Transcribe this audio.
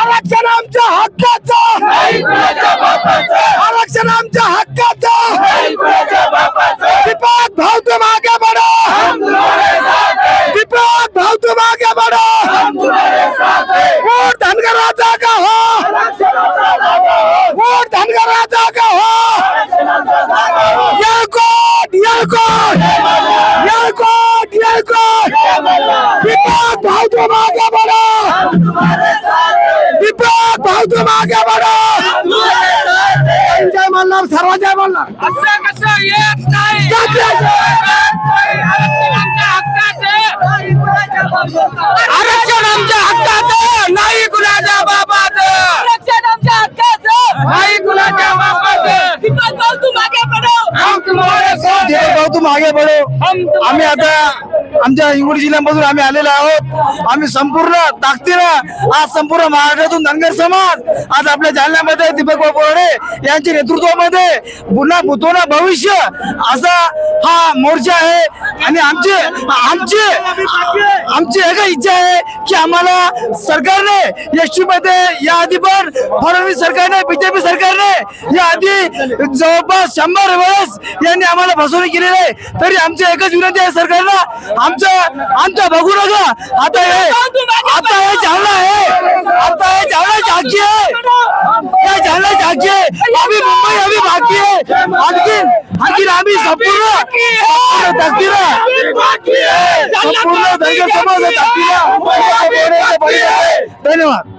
आरक्षण आमच्या हक्काचं. आरक्षण आमच्या हक्काचं. दीपक भाऊ तुम आगे बढ़ो. दीपक भाऊ तुम आगे बढ़ो. वोट धनगर का हो? वोट धनगराचा का हो? येळकोट येळकोट येळकोट येळकोट दीपक भाऊ तुम आगे बढ़ो दीपक भाऊ तुम आगे बढ़ो जय मल्हार सर्व जय मल्हार. असं कसं येत नाही आरक्षण आमच्या हक्काचं. नाही कुणाच्या बापाचं. आरक्षण आमच्या हक्काचं नाही कुणाच्या बापाचं. दीपक भाऊ तू मागे पडो. हम तुम्हारे साथ जय. भाऊ तुम आगे बढ़ो हम तुम्हारे आम्ही आता आमच्या हिंगोली जिल्ह्यामधून आम्ही आलेलो आहोत. आम्ही संपूर्ण ताकदीनं आज संपूर्ण महाराष्ट्रातून धनगर समाज आज आपल्या जालन्यामध्ये दीपक बोर्डे यांच्या नेतृत्वामध्ये पुन्हा भूतोना भविष्य असा हा मोर्चा आहे. आणि आमचे आमची आमची एक इच्छा आहे की आम्हाला सरकारने एसटी मध्ये या आधी पण फडणवीस सरकारने बीजेपी सरकारने या आधी जवळपास शंभर वेळेस यांनी आम्हाला फसवणूक केलेली आहे. तरी आमची एकच विनंती आहे सरकारला आमचं आमचं बघू नका. आता हे आता हे जालना आहे. आता हे जालना झाकी आहे. या जालना झाकी आहे. आम्ही मुंबई आम्ही बाकी आहे. आणखीन आणखीन आम्ही संपूर्ण ताकदीनं संपूर्ण धन्यवाद.